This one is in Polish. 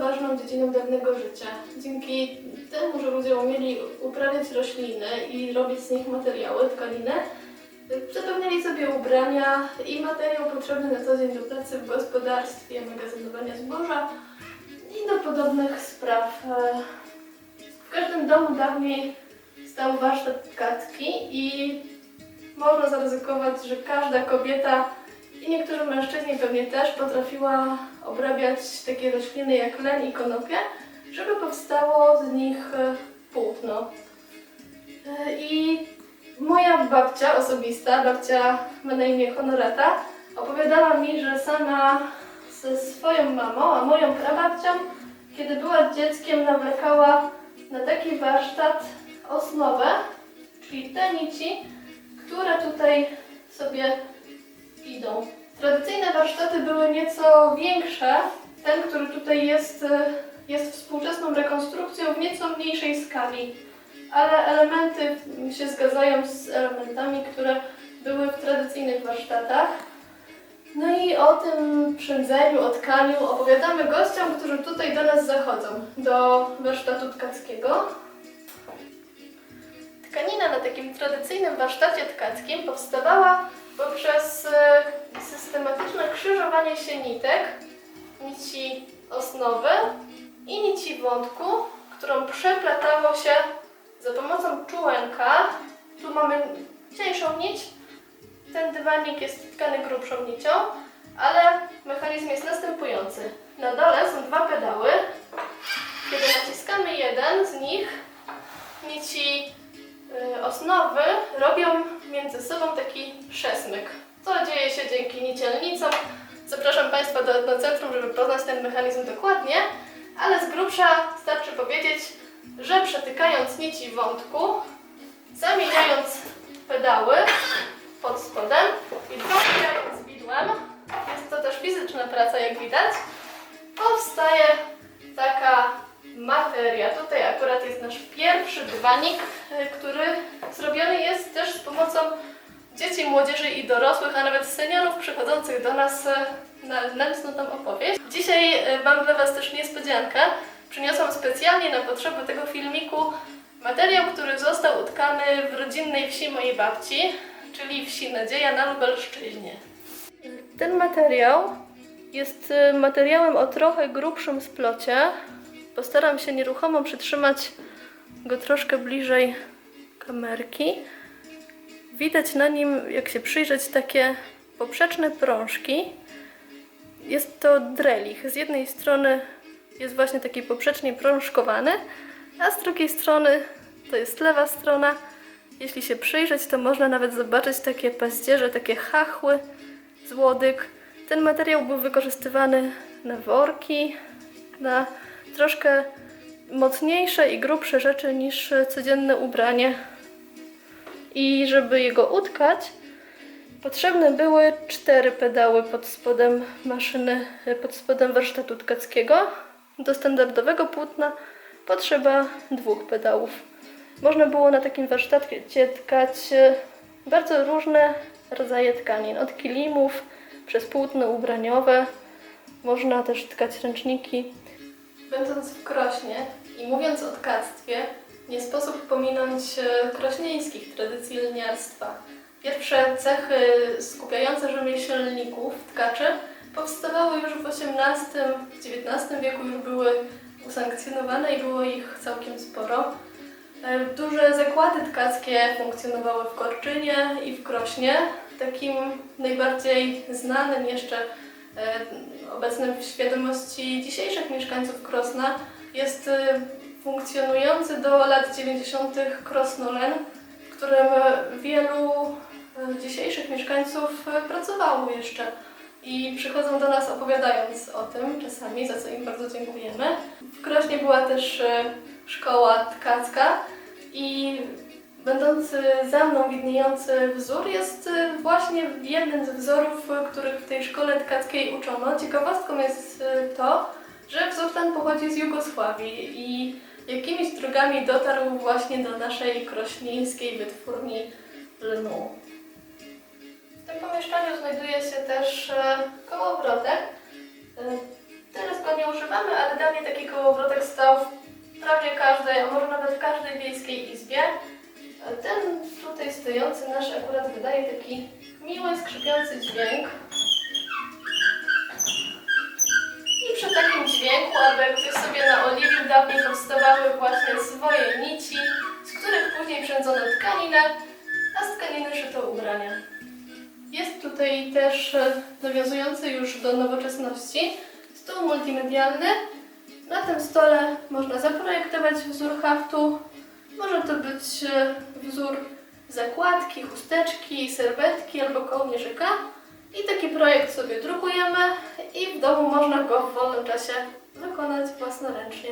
ważną dziedziną dawnego życia. Dzięki temu, że ludzie umieli uprawiać rośliny i robić z nich materiały, tkaniny, zapewniali sobie ubrania i materiał potrzebny na co dzień do pracy w gospodarstwie, magazynowania zboża i do podobnych spraw. W każdym domu dawniej stał warsztat tkacki i można zaryzykować, że każda kobieta i niektórzy mężczyźni pewnie też potrafiła obrabiać takie rośliny jak len i konopie, żeby powstało z nich e, płótno. E, I moja babcia osobista, babcia ma na imię Honorata, opowiadała mi, że sama ze swoją mamą, a moją prababcią, kiedy była dzieckiem, nawlekała na taki warsztat osnowę, czyli te nici, które tutaj sobie idą. Tradycyjne warsztaty były nieco większe. Ten, który tutaj jest, e, jest współczesną rekonstrukcją w nieco mniejszej skali, ale elementy się zgadzają z elementami, które były w tradycyjnych warsztatach. No i o tym przędzeniu, o tkaniu opowiadamy gościom, którzy tutaj do nas zachodzą, do warsztatu tkackiego. Tkanina na takim tradycyjnym warsztacie tkackim powstawała poprzez e, systematyczne krzyżowanie się nitek, nici osnowy i nici wątku, którą przeplatało się za pomocą czułenka. Tu mamy cieńszą nić, ten dywanik jest tkany grubszą nicią, ale mechanizm jest następujący. Na dole są dwa pedały. Kiedy naciskamy jeden z nich, nici osnowy robią między sobą taki przesmyk. To dzieje się dzięki nicielnicom. Zapraszam Państwa do etnocentrum, żeby poznać ten mechanizm dokładnie, ale z grubsza starczy powiedzieć, że przetykając nici wątku, zamieniając pedały pod spodem i doklejając widłem, jest to też fizyczna praca jak widać, powstaje taka materia. Tutaj akurat jest nasz pierwszy dywanik, y, który zrobiony jest też z pomocą dzieci, młodzieży i dorosłych, a nawet seniorów przychodzących do nas y, na nędzną tam opowieść. Dzisiaj y, mam dla Was też niespodziankę. Przyniosłam specjalnie na potrzeby tego filmiku materiał, który został utkany w rodzinnej wsi mojej babci, czyli wsi Nadzieja na Lubelszczyźnie. Ten materiał jest materiałem o trochę grubszym splocie. Postaram się nieruchomo przytrzymać go troszkę bliżej kamerki. Widać na nim, jak się przyjrzeć, takie poprzeczne prążki. Jest to drelich. Z jednej strony jest właśnie taki poprzecznie prążkowany, a z drugiej strony to jest lewa strona. Jeśli się przyjrzeć, to można nawet zobaczyć takie paździerze, takie chachły z łodyg. Ten materiał był wykorzystywany na worki, na troszkę mocniejsze i grubsze rzeczy niż codzienne ubranie. I żeby jego utkać, potrzebne były cztery pedały pod spodem maszyny, pod spodem warsztatu tkackiego. Do standardowego płótna potrzeba dwóch pedałów. Można było na takim warsztacie tkać e, bardzo różne rodzaje tkanin, od kilimów przez płótno ubraniowe. Można też tkać ręczniki. Będąc w Krośnie i mówiąc o tkactwie, nie sposób pominąć e, krośnieńskich tradycji lniarstwa. Pierwsze cechy skupiające rzemieślników, tkaczy, powstawały już w XVIII, w XIX wieku już były usankcjonowane i było ich całkiem sporo. E, Duże zakłady tkackie funkcjonowały w Korczynie i w Krośnie. Takim najbardziej znanym jeszcze obecnym w świadomości dzisiejszych mieszkańców Krosna jest e, funkcjonujący do lat 90. Krosnolen, w którym wielu e, dzisiejszych mieszkańców e, pracowało jeszcze i przychodzą do nas opowiadając o tym czasami, za co im bardzo dziękujemy. W Krośnie była też e, szkoła tkacka i będący za mną widniejący wzór jest e, właśnie jednym z wzorów, e, których w tej szkole tkackiej uczono. Ciekawostką jest e, to, że wzór ten pochodzi z Jugosławii i jakimiś drogami dotarł właśnie do naszej krośnieńskiej wytwórni lnu. W tym pomieszczeniu znajduje się też kołowrotek. Teraz go nie używamy, ale dawniej taki kołowrotek miły, skrzypiący dźwięk. I przy takim dźwięku, ktoś sobie naoliwił, dawniej powstawały właśnie swoje nici, z których później przędzono tkaninę, a z tkaniny szyto ubrania. Jest tutaj też e, nawiązujący już do nowoczesności stół multimedialny. Na tym stole można zaprojektować wzór haftu. Może to być e, wzór zakładki, chusteczki, serwetki albo kołnierzyka. I taki projekt sobie drukujemy i w domu można go w wolnym czasie wykonać własnoręcznie.